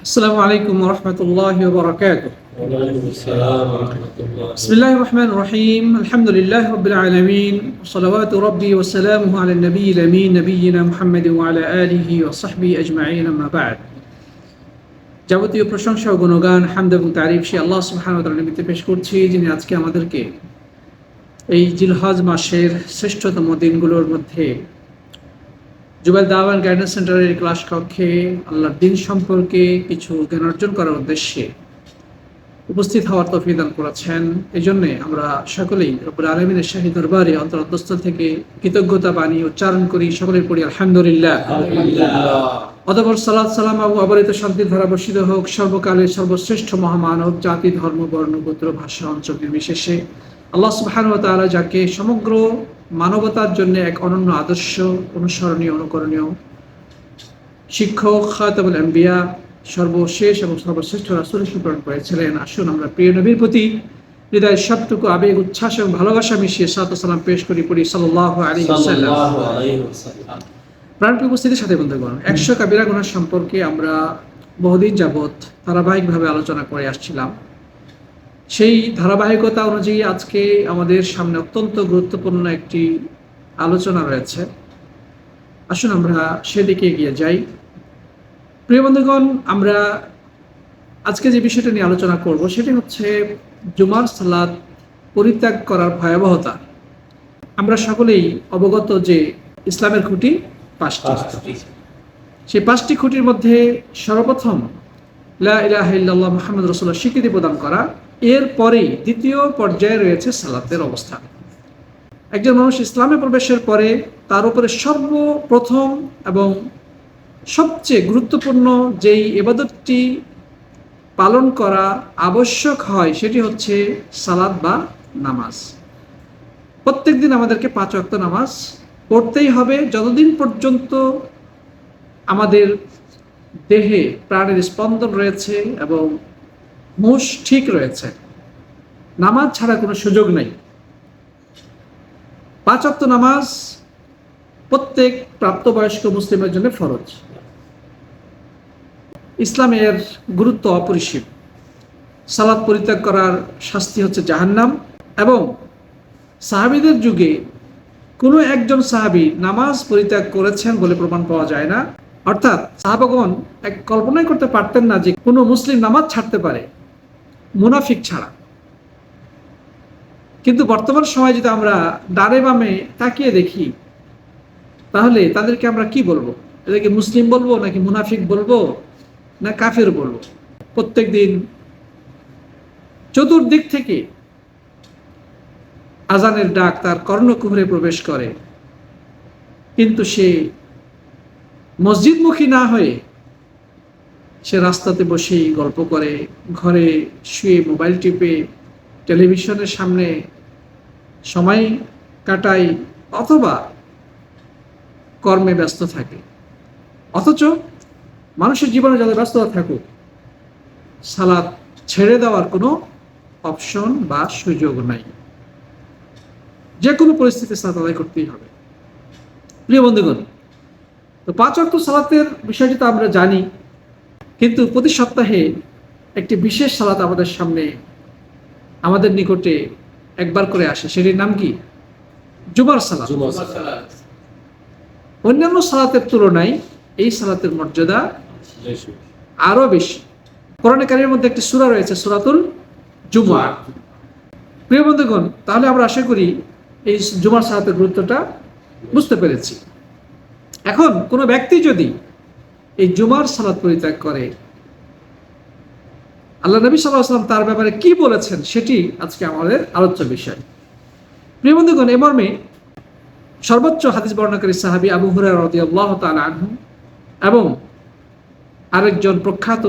السلام عليكم ورحمة الله وبركاته وعليكم السلام ورحمة الله بسم الله الرحمن الرحيم الحمد لله رب العالمين وصلوات ربي وسلامه على النبي الأمين نبينا محمد وعلى آله وصحبه أجمعين أما بعد যাবতীয় প্রশংসা ও গুণগান হামদ এবং তারিফ সে আল্লাহ সুবহানাহু ওয়া তাআলার নিমিত্তে পেশ করছি যিনি আজকে আমাদেরকে এই জিলহজ মাসের শ্রেষ্ঠতম দিনগুলোর মধ্যে জুবাইল দাওয়ান গাইডেন্স সেন্টারের ক্লাস কক্ষে আল্লাহর দিন সম্পর্কে কিছু জ্ঞান অর্জন করার উদ্দেশ্যে উপস্থিত হওয়ার তৌফিক দান করেছেন। এই জন্যে আমরা সকলেই রব্বুল আলমিনের শাহী দরবারে অন্তরস্থ থেকে কৃতজ্ঞতা বাণী উচ্চারণ করি। সকলের পড়ি আলহামদুলিল্লাহ। অতপর সালাদ সালাম আবু অবরিত শান্তির ধারা বর্ষিত হোক সর্বকালের সর্বশ্রেষ্ঠ মহামানব জাতি ধর্ম বর্ণ গোত্র ভাষা অঞ্চল নির্বিশেষে আল্লাহ সুবাহানু তালা যাকে সমগ্র মানবতার জন্য এক অনন্য আদর্শ অনুসরণীয় অনুকরণীয় শিক্ষক খাতাবুল আম্বিয়া সর্বশেষ এবং সর্বশ্রেষ্ঠ রাসুল প্রেরণ করেছিলেন। আসুন আমরা প্রিয় নবীর প্রতি হৃদয় সবটুকু আবেগ উচ্ছ্বাস এবং ভালোবাসা মিশিয়ে সাত সালাম পেশ করি পড়ি সাল্লাহ আলী প্রাণপ্রিয় উপস্থিতির সাথে বলতে পারেন একশো কাবিরা গুণার সম্পর্কে আমরা বহুদিন যাবৎ ধারাবাহিকভাবে আলোচনা করে আসছিলাম। সেই ধারাবাহিকতা অনুযায়ী আজকে আমাদের সামনে অত্যন্ত গুরুত্বপূর্ণ একটি আলোচনা রয়েছে। আসুন আমরা সেদিকে এগিয়ে যাই। প্রিয় বন্ধুগণ আমরা আজকে যে বিষয়টা নিয়ে আলোচনা করব সেটি হচ্ছে জুমার সালাদ পরিত্যাগ করার ভয়াবহতা। আমরা সকলেই অবগত যে ইসলামের খুঁটি পাঁচটি। সেই পাঁচটি খুঁটির মধ্যে সর্বপ্রথম লা ইলাহা ইল্লাল্লাহ মুহাম্মদ রাসূলুল্লাহ স্বীকৃতি প্রদান করা এর পরেই দ্বিতীয় পর্যায়ে রয়েছে সালাতের অবস্থান একজন মানুষ ইসলামে প্রবেশের পরে তার উপরে সর্বপ্রথম এবং সবচেয়ে গুরুত্বপূর্ণ যেই এবাদতটি পালন করা আবশ্যক হয় সেটি হচ্ছে সালাদ বা নামাজ। প্রত্যেক দিন আমাদেরকে পাঁচ ওয়াক্ত নামাজ পড়তেই হবে। যতদিন পর্যন্ত আমাদের দেহে প্রাণের স্পন্দন রয়েছে এবং হুঁশ ঠিক রয়েছে। নামাজ ছাড়া কোনো সুযোগ নেই। পাঁচ নামাজ প্রত্যেক প্রাপ্তবয়স্ক মুসলিমের জন্য ফরজ। ইসলামের গুরুত্ব অপরিসীম। সালাদ পরিত্যাগ করার শাস্তি হচ্ছে জাহান্নাম এবং সাহাবিদের যুগে কোনো একজন সাহাবি নামাজ পরিত্যাগ করেছেন বলে প্রমাণ পাওয়া যায় না। অর্থাৎ সাহাবাগণ এক কল্পনাই করতে পারতেন না যে কোনো মুসলিম নামাজ ছাড়তে পারে। মুনাফিক ছাড়া। কিন্তু বর্তমান সময় যদি আমরা ডানে বামে তাকিয়ে দেখি, তাহলে তাদেরকে আমরা কি বলব? এদেরকে মুসলিম বলব নাকি মুনাফিক বলব না কাফের বলব? প্রত্যেক দিন চতুর্দিক থেকে আজানের ডাক তার কর্ণকুহরে প্রবেশ করে। কিন্তু সে মসজিদমুখী না হয়ে সে রাস্তাতে বসেই গল্প করে, ঘরে শুয়ে মোবাইল টিপে, টেলিভিশনের সামনে সময় কাটাই অথবা কর্মে ব্যস্ত থাকে। অথচ মানুষের জীবনে যত ব্যস্ততা থাকুক, সালাদ ছেড়ে দেওয়ার কোনো অপশন বা সুযোগ নাই। যে কোনো পরিস্থিতি সালাত আদায় করতেই হবে। প্রিয় বন্ধুগণ, তো পাঁচ অর্থ সালাতের বিষয়টি তো আমরা জানি কিন্তু প্রতি সপ্তাহে একটি বিশেষ সালাত আমাদের সামনে আমাদের নিকটে একবার করে আসে। সেটির নাম কি? জুমার সালাত। অন্যান্য সালাতের তুলনায় এই সালাতের মর্যাদা বেশি। আরও বেশি। কোরআনে কারিমের মধ্যে একটি সূরা রয়েছে সূরাতুল জুমা। প্রিয় বন্ধুগণ তাহলে আমরা আশা করি এই জুমার সালাতের গুরুত্বটা বুঝতে পেরেছি। এখন কোনো ব্যক্তি যদি এই জুমার সালাত পরিত্যাগ করে। আল্লাহ নবী সাল্লাহ তার ব্যাপারে কি বলেছেন সেটি আজকে আমাদের আলোচ্য বিষয়। প্রিয় বন্ধুগণ, এ মর্মে সর্বোচ্চ হাদিস বর্ণনাকারী সাহাবী আবু তাআলা আনহু এবং আরেকজন প্রখ্যাত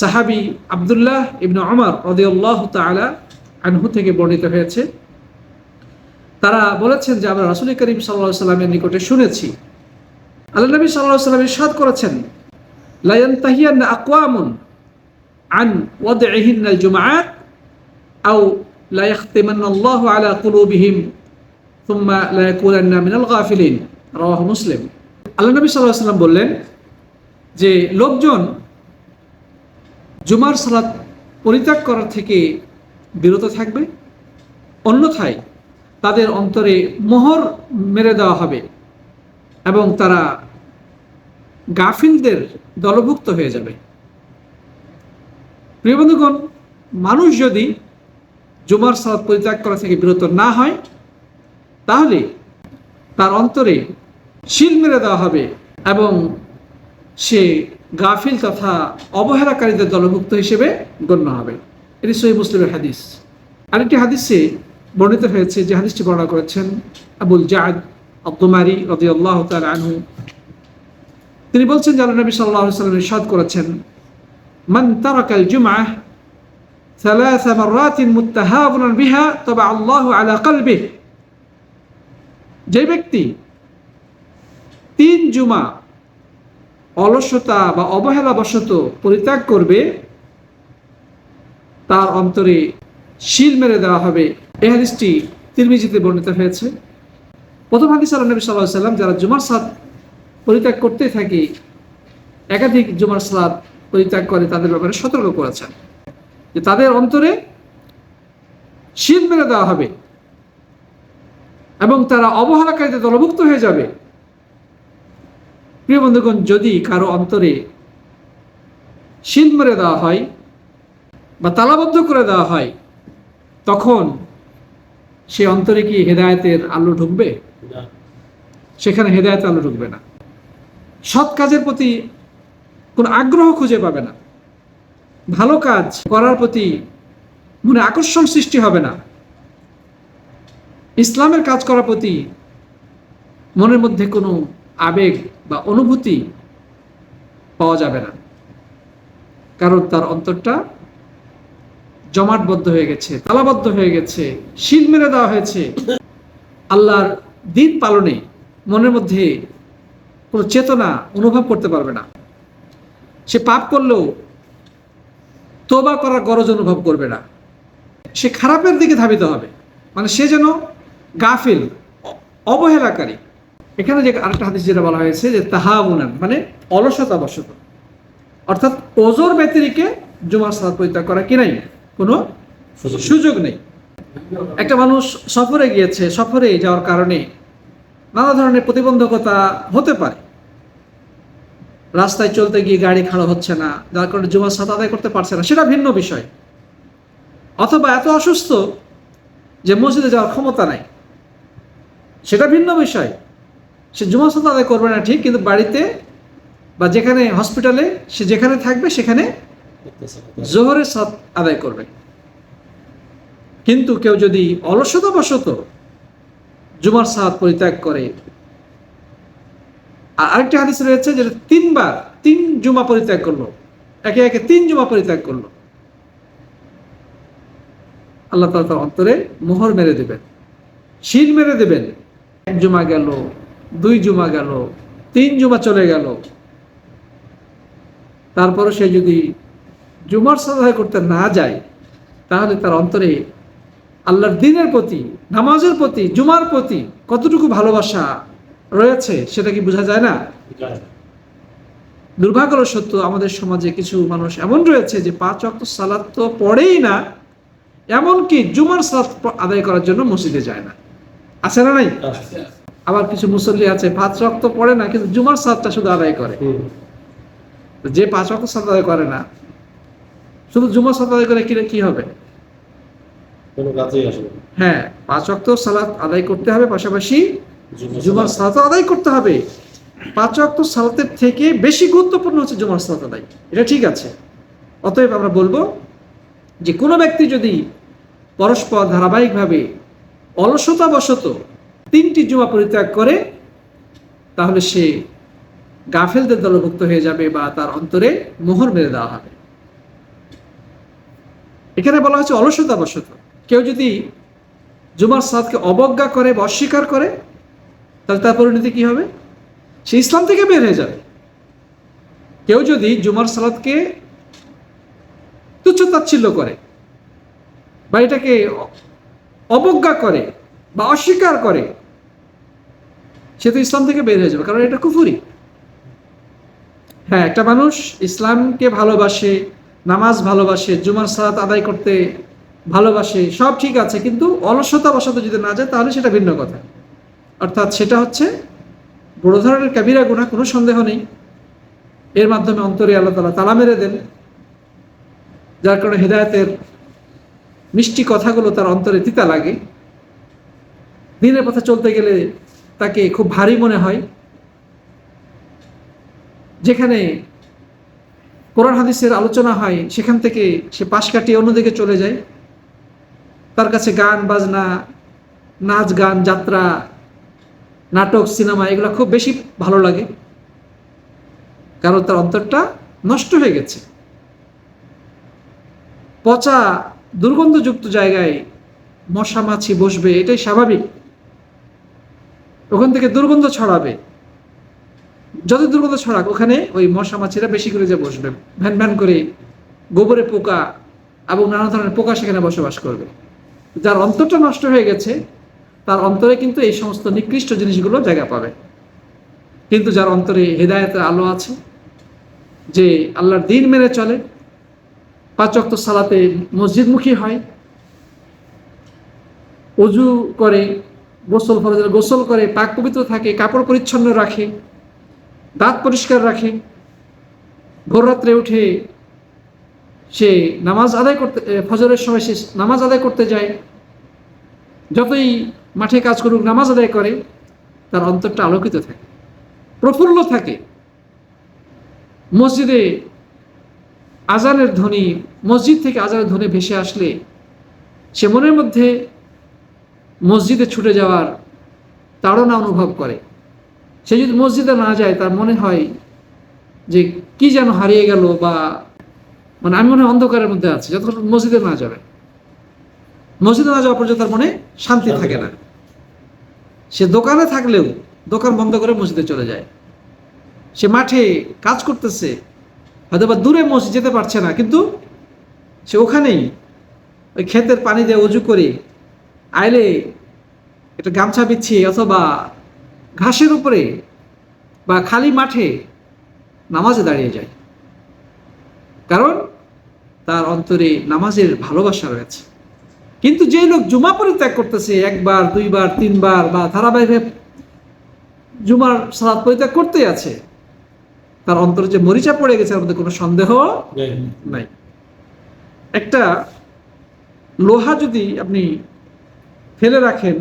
সাহাবি আবদুল্লাহ ইবনু আমর রদিয়াল্লাহ তালা আনহু থেকে বর্ণিত হয়েছে। তারা বলেছেন যে আমরা রাসুল করিম সাল্লাহ সাল্লামের নিকটে শুনেছি আল্লাহ নবী সাল্লাহ সাল্লাম ইরশাদ করেছেন লায়ান তাহিয়ান আকওয়ামুন আন ওয়াদইহিন আল জুমআত আও লা ইয়াখতিমান্না আল্লাহু আলা কুলুবিহিম থুম্মা লা ইয়াকুলান্না মিনাল গাফিলিন। রাওয়াহু মুসলিম। আল্লাহ নবী আলাইহি সাল্লাম বললেন যে লোকজন জুমার সালাত পরিত্যাগ করার থেকে বিরত থাকবে, অন্যথায় তাদের অন্তরে মোহর মেরে দেওয়া হবে। এবং তারা গাফিলদের দলভুক্ত হয়ে যাবে। প্রিয় বন্ধুগণ, মানুষ যদি জুমার সালাত পরিত্যাগ করা থেকে বিরত না হয়, তাহলে তার অন্তরে শিল মেরে দেওয়া হবে এবং সে গাফিল তথা অবহেলাকারীদের দলভুক্ত হিসেবে গণ্য হবে। এটি সহি মুসলিমের হাদিস। আরেকটি হাদিসে বর্ণিত হয়েছে যে হাদিসটি বর্ণনা করেছেন আবুল জাদ আব্দুমারি রদি আল্লাহ আনহু তিনি বলছেন যে আল্লাহ নবী সাল্লাহ সাল্লাম ইরশাদ করেছেন মান তারাকাল জুমআহ ثلاث مرات متهاونا بها طبع الله على قلبه যে ব্যক্তি তিন জুমা অলসতা বা অবহেলা বশত পরিত্যাগ করবে তার অন্তরে শিল মেরে দেওয়া হবে এই হাদিসটি তিরমিজিতে বর্ণিত হয়েছে প্রথম হাদিস আল্লাহ নবী সাল্লাহ সাল্লাম যারা জুমার সাদ পরিত্যাগ করতে থাকে, একাধিক জুমার সাদ পরিত্যাগ করে, তাদের ব্যাপারে সতর্ক করেছেন যে তাদের অন্তরে শিল মেরে দেওয়া হবে এবং তারা অবহেলাকারীতে দলভুক্ত হয়ে যাবে। প্রিয় বন্ধুগণ, যদি কারও অন্তরে শিল মেরে দেওয়া হয় বা তালাবদ্ধ করে দেওয়া হয়, তখন সে অন্তরে কি হেদায়েতের আলো ঢুকবে? সেখানে হেদায়েতের আলো ঢুকবে না। সৎ কাজের প্রতি কোনো আগ্রহ খুঁজে পাবে না। ভালো কাজ করার প্রতি মনে আকর্ষণ সৃষ্টি হবে না। ইসলামের কাজ করার প্রতি মনের মধ্যে কোনো আবেগ বা অনুভূতি পাওয়া যাবে না। কারণ তার অন্তরটা জমাটবদ্ধ হয়ে গেছে, তালাবদ্ধ হয়ে গেছে, শিল মেরে দেওয়া হয়েছে। আল্লাহর দিন পালনে মনের মধ্যে কোনো চেতনা অনুভব করতে পারবে না। সে পাপ করলেও তোবা করার গরজ অনুভব করবে না। সে খারাপের দিকে ধাবিত হবে। মানে সে যেন গাফিল অবহেলাকারী। এখানে যে আরেকটা হাদিস যেটা বলা হয়েছে যে তাহাবুনান মানে অলসতা বশত অর্থাৎ ওজোর ব্যতিরিকে জুমার সালাত পরিত্যাগ করা কি নাই? কোনো সুযোগ নেই। একটা মানুষ সফরে গিয়েছে সফরে যাওয়ার কারণে নানা ধরনের প্রতিবন্ধকতা হতে পারে। রাস্তায় চলতে গিয়ে গাড়ি খাড়া হচ্ছে না যার কারণে জুমার সাথে আদায় করতে পারছে না সেটা ভিন্ন বিষয়। অথবা এত অসুস্থ যে মসজিদে যাওয়ার ক্ষমতা নাই সেটা ভিন্ন বিষয়। সে জুমার সাথে আদায় করবে না ঠিক কিন্তু বাড়িতে বা যেখানে হসপিটালে সে যেখানে থাকবে সেখানে জোহরের সাথ আদায় করবে। কিন্তু কেউ যদি অলসতাবশত জুমার সাহাত পরিত্যাগ করে, আর আরেকটি হাদিস রয়েছে যেটা তিনবার তিন জুমা পরিত্যাগ করল, একে একে তিন জুমা পরিত্যাগ করল। আল্লাহ তালা তার অন্তরে মোহর মেরে দেবেন শিল মেরে দেবেন। এক জুমা গেল, দুই জুমা গেল, তিন জুমা চলে গেল। তারপরে সে যদি জুমার সাদায় করতে না যায়, তাহলে তার অন্তরে আল্লাহর দিনের প্রতি নামাজের প্রতি জুমার প্রতি কতটুকু ভালোবাসা রয়েছে সেটা কি বোঝা যায় না? দুর্ভাগ্য সত্য আমাদের সমাজে কিছু মানুষ এমন রয়েছে যে পাঁচ অক্ট সালাত তো পড়েই না এমনকি জুমার সালাত প- আদায় করার জন্য মসজিদে যায় না। আছে না নাই? আবার কিছু মুসল্লি আছে পাঁচ রক্ত পড়ে না কিন্তু জুমার সালাতটা শুধু আদায় করে। যে পাঁচ অক্ট সালাত আদায় করে না শুধু জুমার সালাত আদায় করে কি কি হবে? কোনো কাজেই আসবে। হ্যাঁ পাঁচ অক্ট সালাত আদায় করতে হবে পাশাপাশি জুমার সালাত। আদায় করতে হবে। পাঁচ অক্ট সালাতের থেকে বেশি গুরুত্বপূর্ণ হচ্ছে জুমার সালাত আদায়। এটা ঠিক আছে। অতএব আমরা বলব যে কোনো ব্যক্তি যদি পরস্পর ধারাবাহিকভাবে অলসতাবশত তিনটি জুমা পরিত্যাগ করে তাহলে সে গাফেলদের দলভুক্ত হয়ে যাবে বা তার অন্তরে মোহর মেরে দেওয়া হবে। এখানে বলা হচ্ছে অলসতাবশত। কেউ যদি জুমার সাদকে অবজ্ঞা করে বা অস্বীকার করে, তাহলে তার পরিণতি কি হবে? সে ইসলাম থেকে বের হয়ে যাবে। কেউ যদি জুমার সালাদকে তুচ্ছ তাচ্ছিল্য করে বা এটাকে অবজ্ঞা করে বা অস্বীকার করে, সে তো ইসলাম থেকে বের হয়ে যাবে, কারণ এটা কুফুরি। হ্যাঁ একটা মানুষ ইসলামকে ভালোবাসে, নামাজ ভালোবাসে, জুমার সালাত আদায় করতে ভালোবাসে, সব ঠিক আছে, কিন্তু অলসতা বসত যদি না যায়, তাহলে সেটা ভিন্ন কথা। অর্থাৎ সেটা হচ্ছে, বড় ধরনের কাবিরা গুণা কোনো সন্দেহ নেই। এর মাধ্যমে অন্তরে আল্লাহ তালা তালা মেরে দেন, যার কারণে হৃদায়তের মিষ্টি কথাগুলো তার অন্তরে তিতা লাগে। দিনের পথে চলতে গেলে তাকে খুব ভারী মনে হয়। যেখানে কোরআন হাদিসের আলোচনা হয়, সেখান থেকে সে পাশ কাটিয়ে অন্যদিকে চলে যায়। তার কাছে গান, বাজনা, নাচ গান, যাত্রা, নাটক, সিনেমা, এগুলো খুব বেশি ভালো লাগে। কারণ তার অন্তরটা নষ্ট হয়ে গেছে। পচা, দুর্গন্ধযুক্ত জায়গায় মশা মাছি বসবে, এটাই স্বাভাবিক। ওখান থেকে দুর্গন্ধ ছড়াবে। যত দুর্গন্ধ ছড়াক, ওখানে ওই মশা মাছিরা বেশি করে যে বসবে। ভ্যান ভ্যান করে গোবরে পোকা এবং নানা ধরনের পোকা সেখানে বসবাস করবে। যার অন্তরটা নষ্ট হয়ে গেছে, তার অন্তরে কিন্তু এই সমস্ত নিকৃষ্ট জিনিসগুলো জায়গা পাবে। কিন্তু যার অন্তরে হৃদায়তের আলো আছে, যে আল্লাহর দিন মেনে চলে, পাঁচ ওয়াক্ত সালাতে মসজিদমুখী হয়, অজু করে, গোসল ফরজের গোসল করে, পাক পবিত্র থাকে, কাপড় পরিচ্ছন্ন রাখে, দাঁত পরিষ্কার রাখে, ভোররাত্রে উঠে সে নামাজ আদায় করতে ফজরের সময় সে নামাজ আদায় করতে যায়। যতই মাঠে কাজ করুক, নামাজ আদায় করে, তার অন্তরটা আলোকিত থাকে, প্রফুল্ল থাকে। মসজিদে আজানের ধ্বনি, মসজিদ থেকে আজানের ধ্বনি ভেসে আসলে সে মনের মধ্যে মসজিদে ছুটে যাওয়ার তাড়না অনুভব করে। সে যদি মসজিদে না যায়, তার মনে হয় যে কি যেন হারিয়ে গেল বা মানে আমি মনে হয় অন্ধকারের মধ্যে আছি যতক্ষণ মসজিদে না যাবে। মসজিদে না যাওয়া পর্যন্ত তার মনে শান্তি থাকে না। সে দোকানে থাকলেও দোকান বন্ধ করে মসজিদে চলে যায়। সে মাঠে কাজ করতেছে হয়তো বা দূরে মসজিদ যেতে পারছে না কিন্তু সে ওখানেই ওই ক্ষেতের পানি দিয়ে উজু করে আইলে একটা গামছা বিছিয়ে অথবা ঘাসের উপরে বা খালি মাঠে নামাজে দাঁড়িয়ে যায়। কারণ তার অন্তরে নামাজের ভালোবাসা রয়েছে। কিন্তু যে লোক জুমা পরিত্যাগ করতেছে একবার দুইবার তিনবার বা ধারাবাহিকভাবে জুমার সালাদ পরিত্যাগ করতেই আছে তার অন্তরে যে মরিচা পড়ে গেছে এর মধ্যে কোনো সন্দেহ নাই। একটা লোহা যদি আপনি ফেলে রাখেন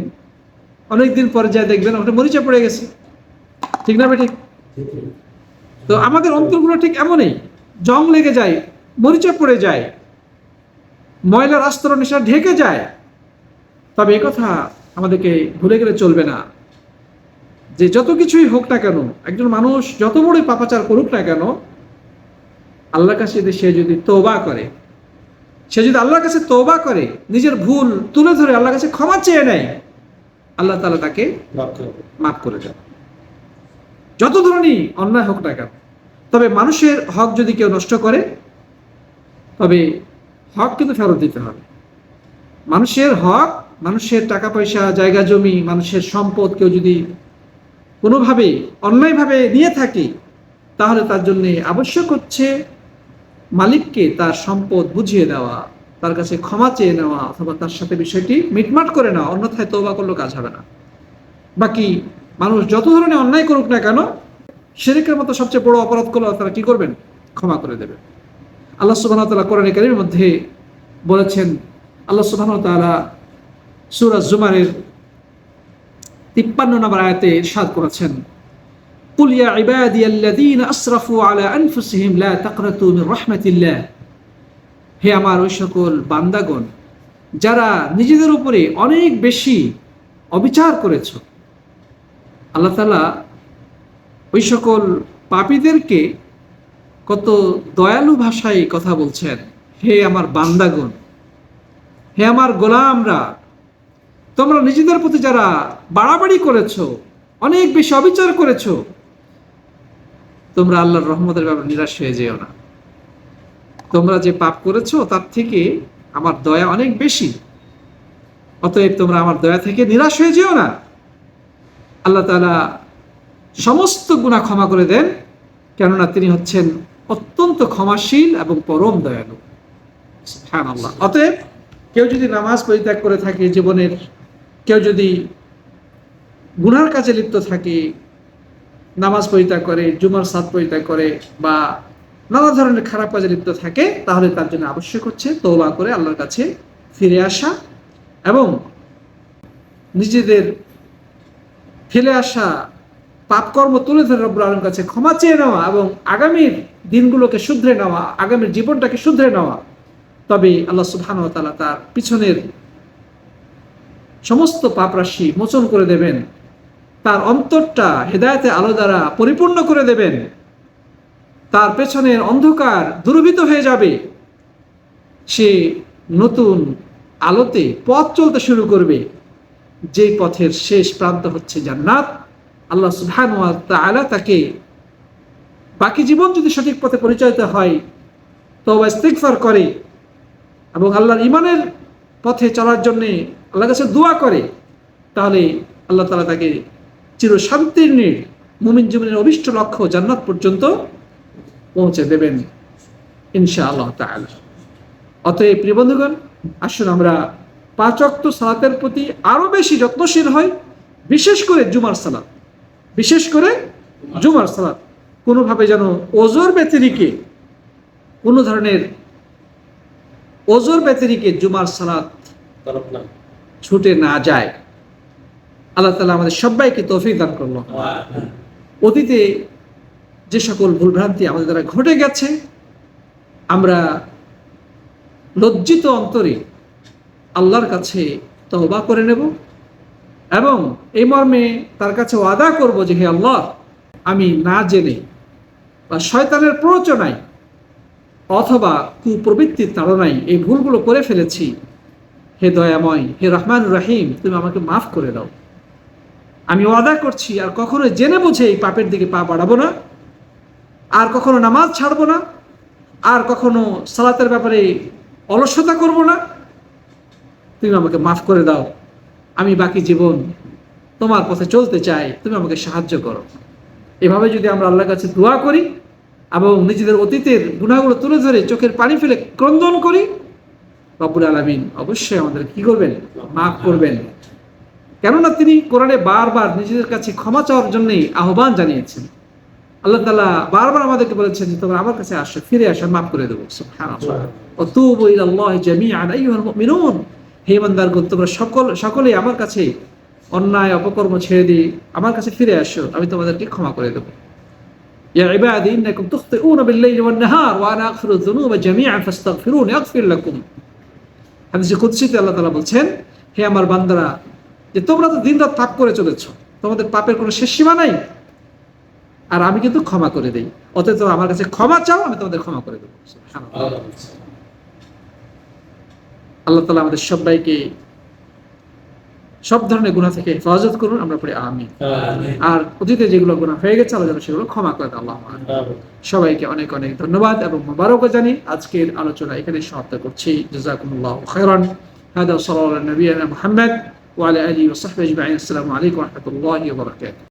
অনেক দিন পরে যা দেখবেন ওটা মরিচা পড়ে গেছে। ঠিক না ঠিক। তো আমাদের অন্তরগুলো ঠিক এমনই জং লেগে যায় মরিচা পড়ে যায় ময়লার আস্তরণ এসে ঢেকে যায় তবে কথা আমাদেরকে ভুলে গেলে চলবে না যে যত কিছুই হোক না কেন একজন মানুষ যত বড়ই পাপাচার করুক না কেন আল্লাহর কাছে যদি সে যদি তোবা করে সে যদি আল্লাহর কাছে তোবা করে নিজের ভুল তুলে ধরে আল্লাহর কাছে ক্ষমা চেয়ে নেয় আল্লাহ তালা তাকে মাফ করে দেন। যত ধরনেরই অন্যায় হোক না কেন তবে মানুষের হক যদি কেউ নষ্ট করে তবে হক কিন্তু ফেরত দিতে হবে। মানুষের হক, মানুষের টাকা, পয়সা, জায়গা, জমি, মানুষের সম্পদ কেউ যদি কোনোভাবে অন্যায়ভাবে নিয়ে থাকে, তাহলে তার জন্য আবশ্যক হচ্ছে মালিককে তার সম্পদ বুঝিয়ে দেওয়া, তার কাছে ক্ষমা চেয়ে নেওয়া অথবা তার সাথে বিষয়টি মিটমাট করে নেওয়া, অন্যথায় তোবা করলেও কাজ হবে না। বাকি মানুষ যত ধরনের অন্যায় করুক না কেন শেরিকের মতো সবচেয়ে বড় অপরাধ করলে তারা কি করবেন? ক্ষমা করে দেবে আল্লাহ সুবাহ তালা কোরআন কারিমের মধ্যে বলেছেন আল্লাহ সুবাহ তালা সুরাজ জুমারের তিপ্পান্ন নম্বর আয়াতে ইরশাদ করেছেন قل يا عبادي الذين أسرفوا على أنفسهم لا تقنطوا من رحمة الله হে আমার ওই সকল বান্দাগণ যারা নিজেদের উপরে অনেক বেশি অবিচার করেছ আল্লাহ তালা ওই সকল পাপীদেরকে কত দয়ালু ভাষায় কথা বলছেন। হে আমার বান্দাগণ, হে আমার গোলামরা, তোমরা নিজেদের প্রতি যারা বাড়াবাড়ি করেছ, অনেক বেশি অবিচার করেছ, তোমরা আল্লাহর রহমতের ব্যাপারে নিরাশ হয়ে যেও না। তোমরা যে পাপ করেছ, তার থেকে আমার দয়া অনেক বেশি। অতএব তোমরা আমার দয়া থেকে নিরাশ হয়ে যেও না। আল্লাহ তাআলা সমস্ত গুনাহ ক্ষমা করে দেন, কেননা তিনি হচ্ছেন অত্যন্ত ক্ষমাশীল এবং পরম দয়ালু। হ্যাঁ আল্লাহ অতএব, কেউ যদি নামাজ পরিত্যাগ করে থাকে জীবনের, কেউ যদি গুনার কাজে লিপ্ত থাকে, নামাজ পরিত্যাগ করে, জুমার সাত পরিত্যাগ করে বা নানা ধরনের খারাপ কাজে লিপ্ত থাকে, তাহলে তার জন্য আবশ্যক হচ্ছে তৌবা করে আল্লাহর কাছে ফিরে আসা এবং নিজেদের ফেলে আসা পাপকর্ম তুলে ধরে রব্বুল আলম কাছে ক্ষমা চেয়ে নেওয়া এবং আগামীর দিনগুলোকে শুধরে নেওয়া, আগামীর জীবনটাকে শুধরে নেওয়া। তবে আল্লাহ সুবহানাহু ওয়া তাআলা তার পিছনের সমস্ত পাপ রাশি মোচন করে দেবেন। তার অন্তরটা হেদায়েতে আলো দ্বারা পরিপূর্ণ করে দেবেন। তার পেছনের অন্ধকার দূরভীত হয়ে যাবে। সে নতুন আলোতে পথ চলতে শুরু করবে। যেই পথের শেষ প্রান্ত হচ্ছে জান্নাত। আল্লাহ সুবহান ওয়া তাকে বাকি জীবন যদি সঠিক পথে পরিচালিত হয়, তওবা ইস্তিগফার করে এবং আল্লাহর ইমানের পথে চলার জন্য আল্লাহর কাছে দোয়া করে, তাহলে আল্লাহ তালা তাকে চির শান্তির নীড় মুমিন জীবনের অভিষ্ট লক্ষ্য জান্নাত পর্যন্ত পৌঁছে দেবেন ইনশা আল্লাহ তাআলা। অতএব প্রিয় বন্ধুগণ, আসুন আমরা পাঁচ অক্ত সালাতের প্রতি আরও বেশি যত্নশীল হই, বিশেষ করে জুমার সালাত। বিশেষ করে জুমার সালাত কোনোভাবে যেন ওজোর ব্যতিরিকে কোনো ধরনের ওজোর ব্যতিরিকে জুমার সালাত না। ছুটে না যায়। আল্লাহ তালা আমাদের সবাইকে তৌফিক দান করল অতীতে যে সকল ভুলভ্রান্তি আমাদের দ্বারা ঘটে গেছে আমরা লজ্জিত অন্তরে আল্লাহর কাছে তওবা করে নেব। এবং এই মর্মে তার কাছে ওয়াদা করব যে হে আল্লাহ, আমি না জেনে বা শয়তানের প্ররোচনায় অথবা কুপ্রবৃত্তির তাড়নায় এই ভুলগুলো করে ফেলেছি। হে দয়াময়, হে রহমান রহিম, তুমি আমাকে মাফ করে দাও। আমি ওয়াদা করছি, আর কখনো জেনে বুঝে এই পাপের দিকে পা বাড়াবো না, আর কখনো নামাজ ছাড়বো না, আর কখনো সালাতের ব্যাপারে অলসতা করব না। তুমি আমাকে মাফ করে দাও। আমি বাকি জীবন তোমার পথে চলতে চাই তুমি আমাকে সাহায্য করো। এভাবে যদি আমরা আল্লাহর কাছে দোয়া করি এবং নিজেদের অতীতের গুণাগুলো তুলে ধরে চোখের পানি ফেলে ক্রন্দন করি রব্বুল আলমিন অবশ্যই আমাদের কি করবেন? মাফ করবেন। কেননা তিনি কোরআনে বারবার নিজেদের কাছে ক্ষমা চাওয়ার জন্যই আহ্বান জানিয়েছেন। আল্লাহ তালা বারবার আমাদেরকে বলেছেন যে তোমরা আমার কাছে আসো ফিরে আসো মাফ করে দেবো। সুবহানাল্লাহ। অতুবু ইলাল্লাহি জামিআন আইয়ুহাল মুমিনুন। হে ইমানদারগণ তোমরা সকল সকলেই আমার কাছে অন্যায় অপকর্ম ছেড়ে দিয়ে আমার কাছে ফিরে আসো আমি তোমাদেরকে ক্ষমা করে দেবো يا عبادي إنكم تخطئون بالليل والنهار وأنا أغفر الذنوب جميعا فاستغفروني أغفر لكم হাদিসে কুদসিতে আল্লাহ তাআলা বলছেন হে আমার বান্দারা যে তোমরা তো দিনরাত পাপ করে চলেছ তোমাদের পাপের কোনো শেষ সীমা নাই আর আমি কিন্তু ক্ষমা করে দেই অতএব তোমরা আমার কাছে ক্ষমা চাও আমি তোমাদের ক্ষমা করে দেবো সুবহানাল্লাহ। আল্লাহ তালা আমাদের সবাইকে সব ধরনের গুণা থেকে হেফাজত করুন আমরা পড়ি আমি আর অতীতে যেগুলো গুণা হয়ে গেছে আল্লাহ যেন সেগুলো ক্ষমা করে দেয় আল্লাহ সবাইকে অনেক অনেক ধন্যবাদ এবং মোবারকও জানি আজকের আলোচনা এখানে সমাপ্ত করছি জাজাকুমুল্লাহ খায়রান هذا صلى الله على نبينا محمد وعلى اله وصحبه اجمعين السلام عليكم ورحمه الله وبركاته